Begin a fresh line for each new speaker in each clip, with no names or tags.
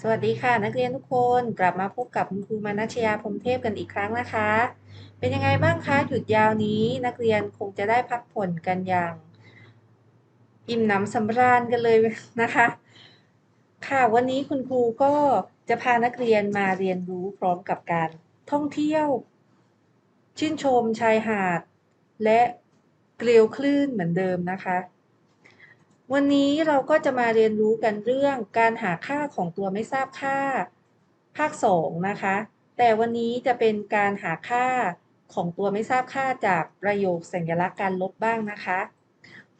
สวัสดีค่ะ นักเรียนทุกคนกลับมาพบกับคุณครูมานัชยาพรหมเทพกันอีกครั้งนะคะ เป็นยังไงบ้างคะหยุดยาวนี้นักเรียนคงจะได้พักผ่อนกันอย่าง อิ่มหนำสำราญกันเลยนะคะ ค่ะวันนี้คุณครูก็จะพานักเรียนมาเรียนรู้พร้อมกับการท่องเที่ยว ชื่นชมชายหาด และเกลียวคลื่นเหมือนเดิมนะคะ วันนี้เราก็จะมาเรียนรู้กันเรื่องการหาค่าของตัวไม่ทราบค่า ภาค 2 นะคะ แต่วันนี้จะเป็นการหาค่าของตัวไม่ทราบค่าจากประโยคสัญลักษณ์การลบบ้างนะคะ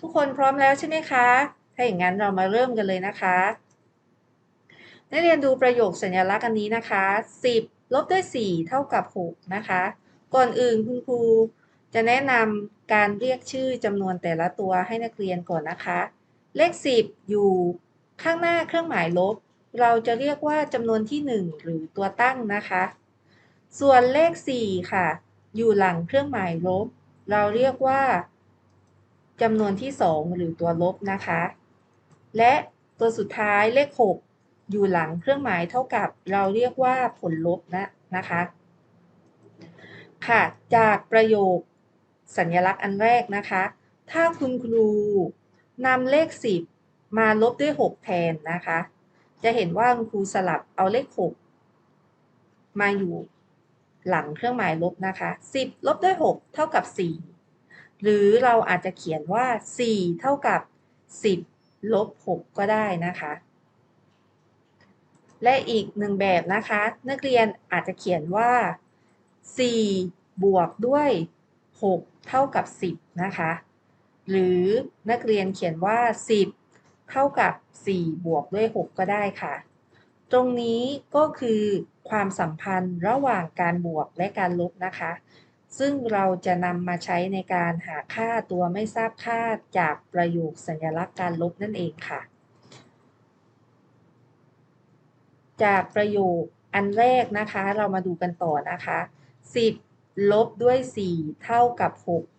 ทุกคนพร้อมแล้วใช่ไหมคะ ถ้าอย่างนั้นเรามาเริ่มกันเลยนะคะนักเรียนดูประโยคสัญลักษณ์อันนี้นะคะ 10 ลบด้วย 4 เท่ากับ 6 นะคะ ก่อนอื่นคุณครูจะแนะนำการเรียกชื่อจำนวนแต่ละตัวให้นักเรียนก่อนนะคะ เลข 10 อยู่ข้างหน้าเครื่องหมายลบ เราจะเรียกว่าจำนวนที่ 1 หรือตัวตั้งนะคะ ส่วนเลข 4 ค่ะ อยู่หลังเครื่องหมายลบ เราเรียกว่าจำนวนที่ 2 หรือตัวลบนะคะ และตัวสุดท้ายเลข 6 อยู่หลังเครื่องหมายเท่ากับ เราเรียกว่าผลลบนะนะคะ ค่ะ จากประโยคสัญลักษณ์อันแรกนะคะ ถ้าคุณครู นำเลข 10 มาลบด้วย 6 แทนนะคะ จะเห็นว่าคุณครูสลับเอาเลข 6 มาอยู่หลังเครื่องหมายลบนะคะ 10 ลบด้วย 6 เท่ากับ 4 หรือเราอาจจะเขียนว่า 4 เท่ากับ 10 ลบ 6 ก็ได้นะคะ และอีกหนึ่งแบบนะคะ นักเรียนอาจจะเขียนว่า 4 บวกด้วย 6 เท่ากับ 10 นะคะ หรือนักเรียนเขียนว่า 10 เท่ากับ 4 บวกด้วย 6 ก็ได้ค่ะ ตรงนี้ก็คือความสัมพันธ์ระหว่างการบวกและการลบนะคะ ซึ่งเราจะนำมาใช้ในการหาค่าตัวไม่ทราบค่าจากประโยคสัญลักษณ์การลบนั่นเองค่ะ จากประโยคอันแรกนะคะ เรามาดูกันต่อนะคะ 10 ลบด้วย 4 เท่ากับ 6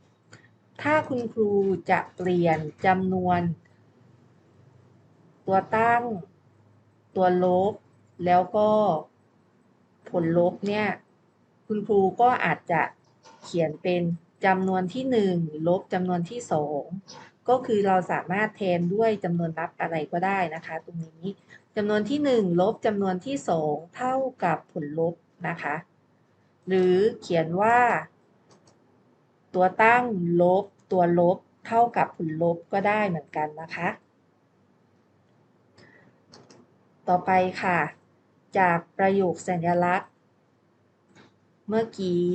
ถ้าคุณครูจะเปลี่ยนจำนวน ตัวตั้ง ตัวลบ แล้วก็ผลลบเนี่ย คุณครูก็อาจจะเขียนเป็นจำนวนที่ 1 ลบจำนวนที่ 2 ก็คือเราสามารถแทนด้วยจำนวนนับอะไรก็ได้นะคะ ตรงนี้จำนวนที่ 1 ลบจำนวนที่ 2 เท่ากับผลลบนะคะ หรือเขียนว่า ตัวตั้งลบตัวลบเท่ากับผลลบก็ได้เหมือนกันนะคะ ต่อไปค่ะ จากประโยคสัญลักษณ์ เมื่อกี้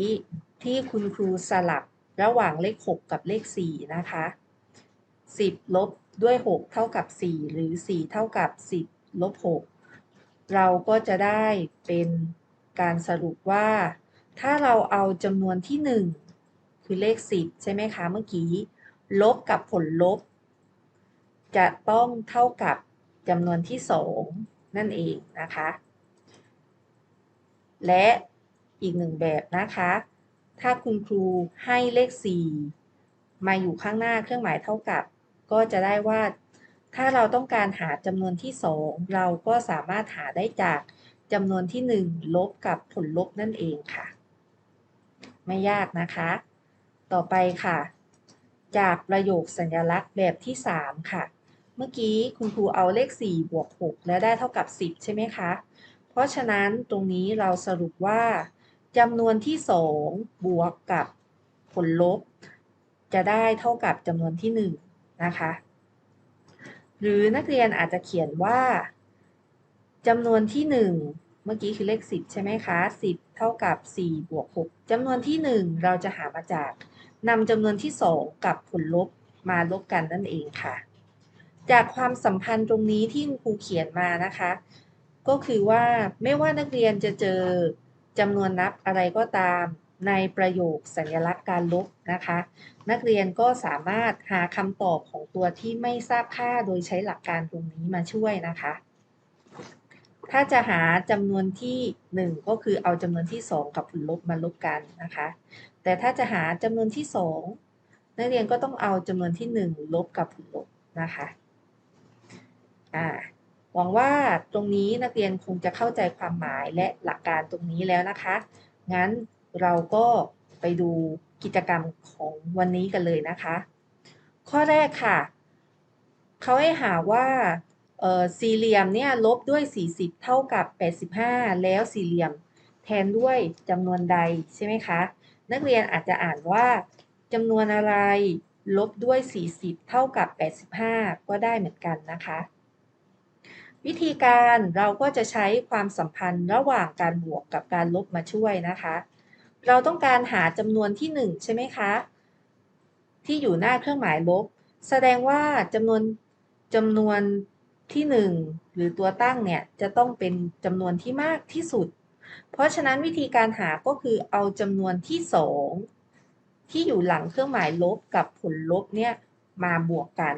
ที่คุณครูสลับระหว่างเลข 6 กับเลข 4 นะคะ 10 ลบด้วย 6 เท่ากับ 4 หรือ 4 เท่ากับ 10 ลบ 6 เราก็จะได้เป็นการสรุปว่า ถ้าเราเอาจำนวนที่1 คือเลข 10 ใช่ไหมคะเมื่อกี้ ลบกับผลลบ จะต้องเท่ากับจำนวนที่ 2 นั่นเองนะคะ และอีกหนึ่งแบบนะคะ ถ้าคุณครูให้เลข 4 มาอยู่ข้างหน้าเครื่องหมายเท่ากับ ก็จะได้ว่าถ้าเราต้องการหาจำนวนที่ 2 เราก็สามารถหาได้จากจำนวนที่ 1 ลบกับผลลบนั่นเองค่ะ ไม่ยากนะคะ ต่อไปค่ะ จากประโยคสัญลักษณ์แบบที่ 3 ค่ะ เมื่อกี้คุณครูเอาเลข 4 บวก 6 แล้วได้เท่ากับ 10 ใช่ไหมคะ เพราะฉะนั้นตรงนี้เราสรุปว่าจำนวนที่ 2 บวกกับผลลบ จะได้เท่ากับจำนวนที่ 1 นะคะ หรือนักเรียนอาจจะเขียนว่าจำนวนที่ 1 เมื่อกี้คือเลข 10 ใช่ไหมคะ 10 เท่ากับ 4 บวก 6จำนวนที่ 1 เราจะหามาจาก นำจำนวนที่ 2 กับผลลบมาลบกันนั่นเองค่ะ จากความสัมพันธ์ตรงนี้ที่ครูเขียนมานะคะ ก็คือว่าไม่ว่านักเรียนจะเจอจำนวนนับอะไรก็ตามในประโยคสัญลักษณ์การลบนะคะ นักเรียนก็สามารถหาคำตอบของตัวที่ไม่ทราบค่าโดยใช้หลักการตรงนี้มาช่วยนะคะ ถ้าจะหาจำนวนที่ 1 ก็คือเอาจำนวนที่ 2 กับผลลบมาลบกันนะคะ แต่ถ้าจะหาจำนวนที่ 2 นักเรียนก็ต้องเอาจำนวนที่ 1 ลบกับผลลบนะคะอ่าหวังว่าตรงนี้นักเรียนคงจะเข้าใจความหมายและหลักการตรงนี้แล้วนะคะ งั้นเราก็ไปดูกิจกรรมของวันนี้กันเลยนะคะ ข้อแรกค่ะ เขาให้หาว่า สี่เหลี่ยมเนี่ยลบด้วย 40 เท่ากับ 85 แล้วสี่เหลี่ยมแทนด้วยจำนวนใดใช่ไหมคะ นักเรียนอาจจะอ่านว่าจำนวนอะไรลบด้วย 40 เท่ากับ 85 ก็ได้เหมือนกันนะคะ วิธีการเราก็จะใช้ความสัมพันธ์ระหว่างการบวกกับการลบมาช่วยนะคะ เราต้องการหาจำนวนที่ 1 ใช่ไหมคะ ที่อยู่หน้าเครื่องหมายลบ แสดงว่าจำนวนจำนวน ที่ 1 หรือตัวตั้งเนี่ยจะต้องเป็นจำนวนที่มากที่สุด เพราะฉะนั้นวิธีการหาก็คือเอาจำนวนที่ 2 ที่อยู่หลังเครื่องหมายลบกับผลลบเนี่ยมาบวกกัน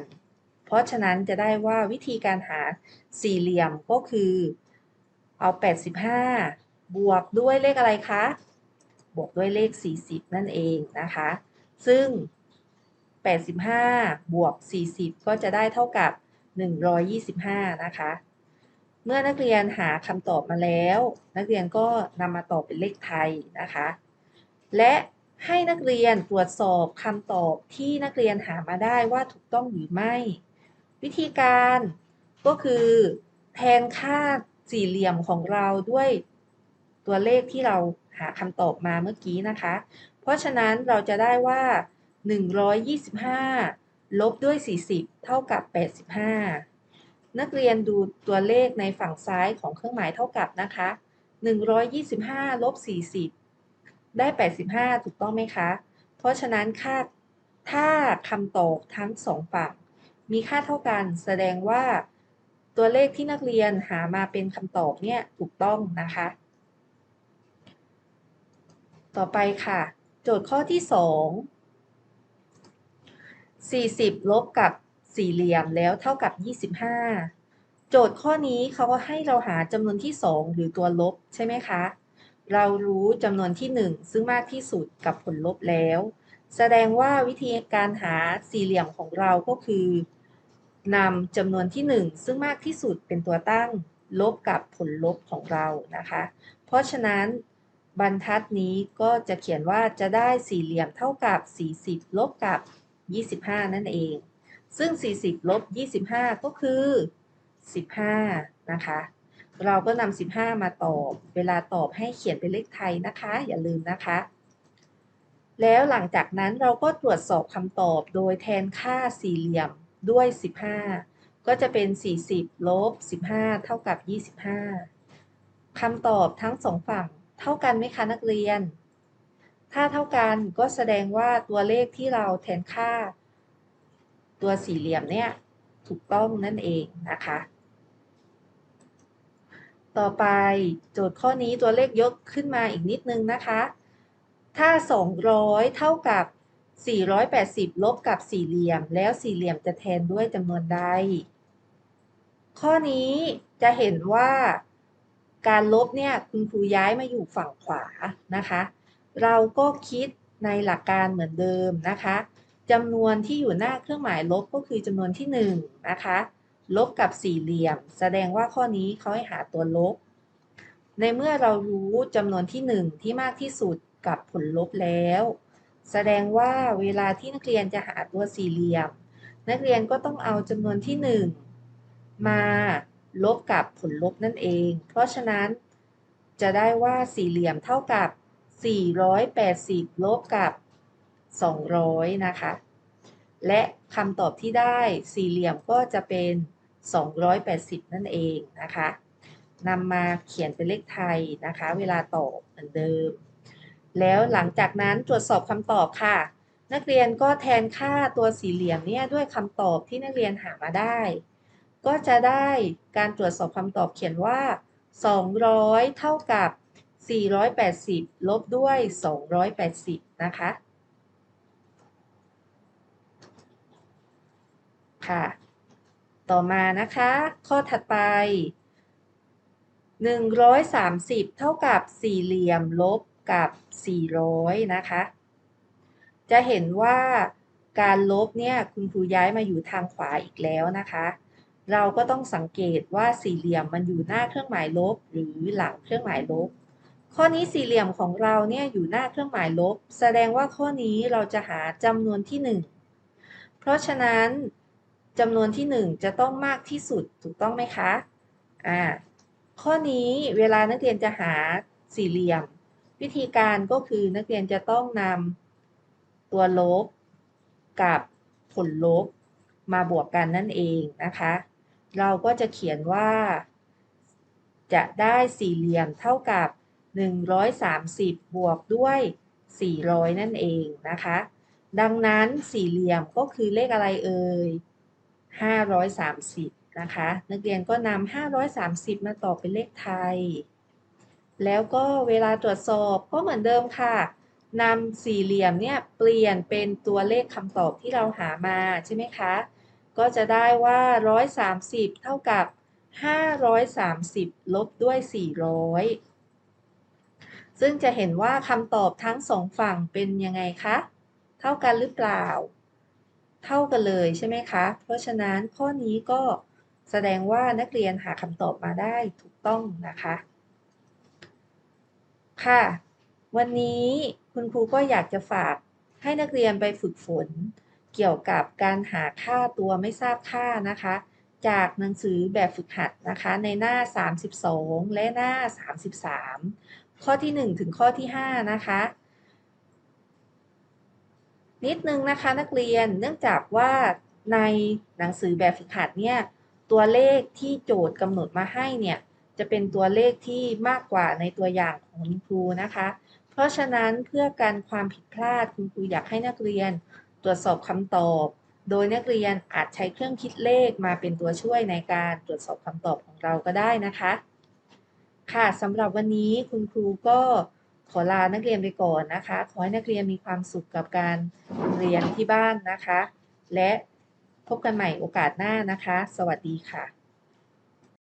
เพราะฉะนั้นจะได้ว่าวิธีการหาสี่เหลี่ยมก็คือเอา 85 บวกด้วยเลขอะไรคะ บวกด้วยเลข 40 นั่นเองนะคะ ซึ่ง 85 บวก 40 ก็จะได้เท่ากับ 125 นะคะ เมื่อนักเรียนหาคำตอบมาแล้ว นักเรียนก็นำมาตอบเป็นเลขไทยนะคะ และให้นักเรียนตรวจสอบคำตอบที่นักเรียนหามาได้ว่าถูกต้องหรือไม่ วิธีการก็คือแทนค่าสี่เหลี่ยมของเราด้วยตัวเลขที่เราหาคำตอบมาเมื่อกี้นะคะ เพราะฉะนั้นเราจะได้ว่า 125 ลบด้วย 40 เท่ากับ 85 นักเรียนดูตัวเลขในฝั่งซ้ายของเครื่องหมายเท่ากับนะคะ 125ลบ40 ได้ 85 ถูกต้องไหมคะ เพราะฉะนั้นค่าถ้าคำตอบทั้งสองฝั่งมีค่าเท่ากัน แสดงว่าตัวเลขที่นักเรียนหามาเป็นคำตอบเนี่ยถูกต้องนะคะ ต่อไปค่ะ โจทย์ข้อที่ 2 40 ลบกับสี่เหลี่ยมแล้วเท่ากับ 25 โจทย์ข้อนี้เขาก็ให้เราหาจำนวนที่ 2 หรือตัวลบใช่ไหมคะ เรารู้จำนวนที่ 1 ซึ่งมากที่สุดกับผลลบแล้ว แสดงว่าวิธีการหาสี่เหลี่ยมของเราก็คือนำจำนวนที่ 1 ซึ่งมากที่สุดเป็นตัวตั้งลบกับผลลบของเรานะคะ เพราะฉะนั้นบรรทัดนี้ก็จะเขียนว่าจะได้สี่เหลี่ยมเท่ากับ 40 ลบกับ 25 นั่นเอง ซึ่ง 40 ลบ 25 ก็คือ 15 นะคะ เราก็นำ15 มาตอบ เวลาตอบให้เขียนเป็นเลขไทยนะคะ อย่าลืมนะคะ แล้วหลังจากนั้นเราก็ตรวจสอบคำตอบโดยแทนค่าสี่เหลี่ยมด้วย 15 ก็จะเป็น 40 ลบ 15 เท่ากับ 25คำตอบทั้งสองฝั่งเท่ากันไหมคะนักเรียน ถ้าเท่ากันก็แสดงว่าตัวเลขที่เราแทนค่า ตัวสี่เหลี่ยมเนี่ยถูกต้องนั่นเองนะคะ ต่อไปโจทย์ข้อนี้ตัวเลขยกขึ้นมาอีกนิดนึงนะคะ ถ้า 200 เท่ากับ 480 ลบกับสี่เหลี่ยม แล้วสี่เหลี่ยมจะแทนด้วยจำนวนใด ข้อนี้จะเห็นว่าการลบเนี่ยคุณครูย้ายมาอยู่ฝั่งขวานะคะ เราก็คิดในหลักการเหมือนเดิมนะคะจำนวนที่อยู่หน้าเครื่องหมายลบก็คือจำนวนที่1นะคะลบกับสี่เหลี่ยม แสดงว่าข้อนี้เขาให้หาตัวลบ ในเมื่อเรารู้จำนวนที่ 1 ที่มากที่สุดกับผลลบแล้ว แสดงว่าเวลาที่นักเรียนจะหาตัวสี่เหลี่ยม นักเรียนก็ต้องเอาจำนวนที่ 1 มาลบกับผลลบนั่นเอง เพราะฉะนั้นจะได้ว่าสี่เหลี่ยมเท่ากับ 480 ลบกับ 200 นะคะ และคำตอบที่ได้สี่เหลี่ยมก็จะเป็น 280 นั่นเองนะคะนำมาเขียนเป็นเลขไทยนะคะ เวลาตอบเหมือนเดิม แล้วหลังจากนั้นตรวจสอบคำตอบค่ะ นักเรียนก็แทนค่าตัวสี่เหลี่ยมเนี่ยด้วยคำตอบที่นักเรียนหามาได้ ก็จะได้การตรวจสอบคำตอบเขียนว่า 200 เท่ากับ 480 ลบด้วย 280 นะคะ ค่ะ ต่อมานะคะ ข้อถัดไป 130 เท่ากับสี่เหลี่ยมลบกับ 400 นะคะ จะเห็นว่าการลบเนี่ยคุณครูย้ายมาอยู่ทางขวาอีกแล้วนะคะ เราก็ต้องสังเกตว่าสี่เหลี่ยมมันอยู่หน้าเครื่องหมายลบหรือหลังเครื่องหมายลบ ข้อนี้สี่เหลี่ยมของเราเนี่ยอยู่หน้าเครื่องหมายลบ แสดงว่าข้อนี้เราจะหาจำนวนที่หนึ่งเพราะฉะนั้นจำนวนที่หนึ่งจะต้องมากที่สุดถูกต้องไหมคะอ่าข้อนี้เวลานักเรียนจะหาสี่เหลี่ยม วิธีการก็คือนักเรียนจะต้องนำตัวลบกับผลลบมาบวกกันนั่นเองนะคะ เราก็จะเขียนว่า จะได้สี่เหลี่ยมเท่ากับ 130 บวกด้วย 400 นั่นเองนะคะ ดังนั้นสี่เหลี่ยมก็คือเลขอะไรเอ่ย 530 นะคะ นักเรียนก็นำ530 มาต่อเป็นเลขไทย แล้วก็เวลาตรวจสอบก็เหมือนเดิมค่ะนำสี่เหลี่ยมเนี่ยเปลี่ยนเป็นตัวเลขคำตอบที่เราหามาใช่ไหมคะ ก็จะได้ว่า 130 เท่ากับ 530 ลบด้วย 400 ซึ่งจะเห็นว่าคำตอบทั้งสองฝั่งเป็นยังไงคะ เท่ากันหรือเปล่า เท่ากันเลยใช่ไหมคะ เพราะฉะนั้นข้อนี้ก็แสดงว่านักเรียนหาคำตอบมาได้ถูกต้องนะคะ ค่ะ วันนี้คุณครูก็อยากจะฝากให้นักเรียนไปฝึกฝน เกี่ยวกับการหาค่าตัวไม่ทราบค่านะคะ จากหนังสือแบบฝึกหัดนะคะในหน้า 32 และหน้า 33 ข้อที่ 1 ถึงข้อที่ 5 นะคะ นิดนึงนะคะนักเรียนเนื่องจากว่าในหนังสือแบบฝึกหัดเนี่ยตัวเลขที่โจทย์กำหนดมาให้เนี่ยจะเป็นตัวเลขที่มากกว่าในตัวอย่างของคุณครูนะคะ เพราะฉะนั้นเพื่อการความผิดพลาดคุณครูอยากให้นักเรียน ตรวจสอบคำตอบ โดยนักเรียนอาจใช้เครื่องคิดเลขมาเป็นตัวช่วยในการตรวจสอบคำตอบของเราก็ได้นะคะ ค่ะสำหรับวันนี้คุณครูก็ขอลานักเรียนไปก่อนนะคะ ขอให้นักเรียนมีความสุขกับการเรียนที่บ้านนะคะ และพบกันใหม่โอกาสหน้านะคะ สวัสดีค่ะ